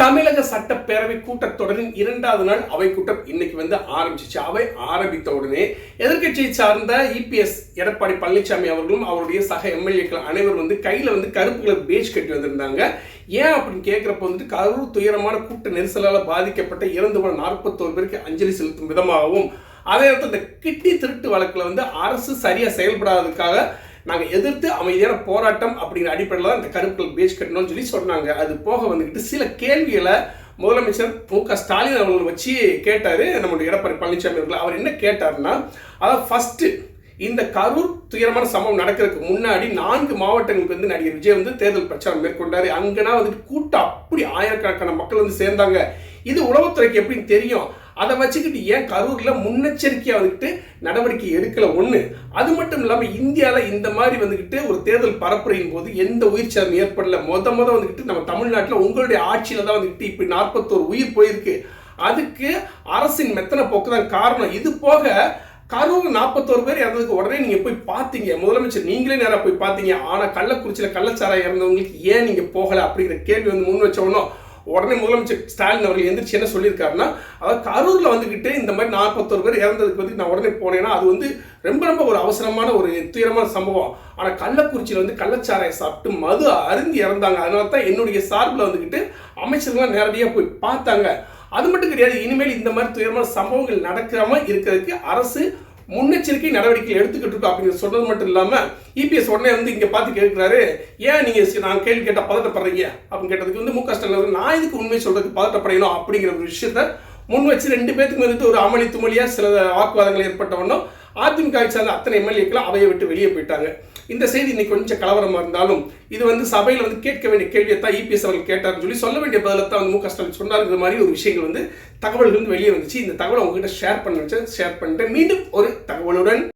தமிழக சட்டப்பேரவை கூட்டத்தொடரின் இரண்டாவது நாள் அவை கூட்டம் இன்னைக்கு வந்து ஆரம்பிச்சிச்சு. அவை ஆரம்பித்த உடனே எதிர்க்கட்சியை சார்ந்த இபிஎஸ் எடப்பாடி பழனிசாமி அவர்களும் அவருடைய சக எம்எல்ஏக்கள் அனைவரும் வந்து கையில் வந்து கருப்பு கலர் பேஜ் கட்டி வந்திருந்தாங்க. ஏன் அப்படின்னு கேட்குறப்ப வந்துட்டு கரூர் துயரமான கூட்ட நெரிசலால் பாதிக்கப்பட்ட இறந்து போன நாற்பத்தோரு பேருக்கு அஞ்சலி செலுத்தும் விதமாகவும் அதே நேரத்தில் இந்த கிட்டி திருட்டு வழக்கில் வந்து அரசு சரியாக செயல்படாததுக்காக நாங்கள் எதிர்த்து அமைதியான போராட்டம் அப்படிங்கிற அடிப்படையில் தான் இந்த கருப்புகள் பேஜ் கட்டணும்னு சொல்லி சொன்னாங்க. அது போக வந்துக்கிட்டு சில கேள்விகளை முதலமைச்சர் மு க ஸ்டாலின் அவர்கள் வச்சு கேட்டார். நம்முடைய எடப்பாடி பழனிசாமி அவர்கள். அவர் என்ன கேட்டார்னா அதாவது ஃபஸ்ட்டு இந்த கரூர் துயரமான சம்பவம் நடக்கிறதுக்கு முன்னாடி நான்கு மாவட்டங்களுக்கு வந்து நடிகர் விஜய் வந்து தேர்தல் பிரச்சாரம் மேற்கொண்டார். அங்கேனா வந்துட்டு கூட்டம் அப்படி ஆயிரக்கணக்கான மக்கள் வந்து சேர்ந்தாங்க. இது உளவுத்துறைக்கு எப்படின்னு தெரியும். அதை வச்சுக்கிட்டு ஏன் கரூரில் முன்னெச்சரிக்கையாக வந்துக்கிட்டு நடவடிக்கை எடுக்கலை ஒன்று அது மட்டும் இல்லாமல் இந்தியாவில் இந்த மாதிரி வந்துக்கிட்டு ஒரு தேர்தல் பரப்புரையின் போது எந்த உயிர் சேதம் ஏற்படல. மொத மொதல் வந்துக்கிட்டு நம்ம தமிழ்நாட்டில் உங்களுடைய ஆட்சியில் தான் வந்துக்கிட்டு இப்படி நாற்பத்தோரு உயிர் போயிருக்கு. அதுக்கு அரசின் மெத்தனை போக்கு தான் காரணம். இது போக கரூர் நாற்பத்தோரு பேர் இறந்ததுக்கு உடனே நீங்கள் போய் பார்த்தீங்க. முதலமைச்சர் நீங்களே நேராக போய் பார்த்தீங்க. ஆனால் கள்ளக்குறிச்சியில் கள்ளச்சாராயம் இறந்தவங்களுக்கு ஏன் நீங்கள் போகலை அப்படிங்கிற கேள்வி வந்து முன் வச்சவனோ உடனே முதலமைச்சர் ஸ்டாலின் அவர்கள் எந்திரிச்சு என்ன சொல்லியிருக்காருன்னா அதாவது கரூரில் வந்துக்கிட்டு இந்த மாதிரி நாற்பத்தோரு பேர் இறந்ததுக்கு வந்து நான் உடனே போனேன்னா அது வந்து ரொம்ப ரொம்ப ஒரு அவசரமான ஒரு துயரமான சம்பவம். ஆனால் கள்ளக்குறிச்சியில் வந்து கள்ளச்சாராயம் சாப்பிட்டு மது அருந்தி இறந்தாங்க. அதனால தான் என்னுடைய சார்பில் வந்துக்கிட்டு அமைச்சர்கள்லாம் நேரடியாக போய் பார்த்தாங்க. அது மட்டும் கிடையாது இனிமேல் இந்த மாதிரி துயரமான சம்பவங்கள் நடக்காமல் இருக்கிறதுக்கு அரசு முன்னெச்சரிக்கை நடவடிக்கை எடுத்துக்கிட்டு இருக்கோம் அப்படின்னு சொன்னது மட்டும் இல்லாமல் இபிஎஸ் உடனே வந்து இங்கே பார்த்து கேட்குறாரு ஏன் நீங்கள் நான் கேள்வி கேட்டால் பதட்டப்படுறீங்க? அப்படின்னு கேட்டதுக்கு வந்து மு க ஸ்டாலின் நான் இதுக்கு உண்மை சொல்கிறதுக்கு பதட்டப்படையணும் அப்படிங்கிற ஒரு விஷயத்த முன் வச்சு ரெண்டு பேத்துக்கு வந்துட்டு ஒரு அமளி துமளியாக சில வாக்குவாதங்கள் ஏற்பட்டவொன்னும் அதிமுக சார்ந்த அத்தனை எம்எல்ஏக்களும் அவையை விட்டு வெளியே போயிட்டாங்க. இந்த செய்தி இன்னைக்கு கொஞ்சம் கலவரமாக இருந்தாலும் இது வந்து சபையில் வந்து கேட்க வேண்டிய கேள்வியை தான் இபிஎஸ் அவர்கள் கேட்டார்னு சொல்லி சொல்ல வேண்டிய பதிலை தான் வந்து மு க ஸ்டாலின் சொன்னாருங்கிற மாதிரி ஒரு விஷயங்கள் வந்து தகவல்கள் வந்து வெளியே வந்துச்சு. இந்த தகவலை உங்ககிட்ட ஷேர் பண்ண வச்சு ஷேர் பண்ணிட்டு மீண்டும் ஒரு தகவலுடன்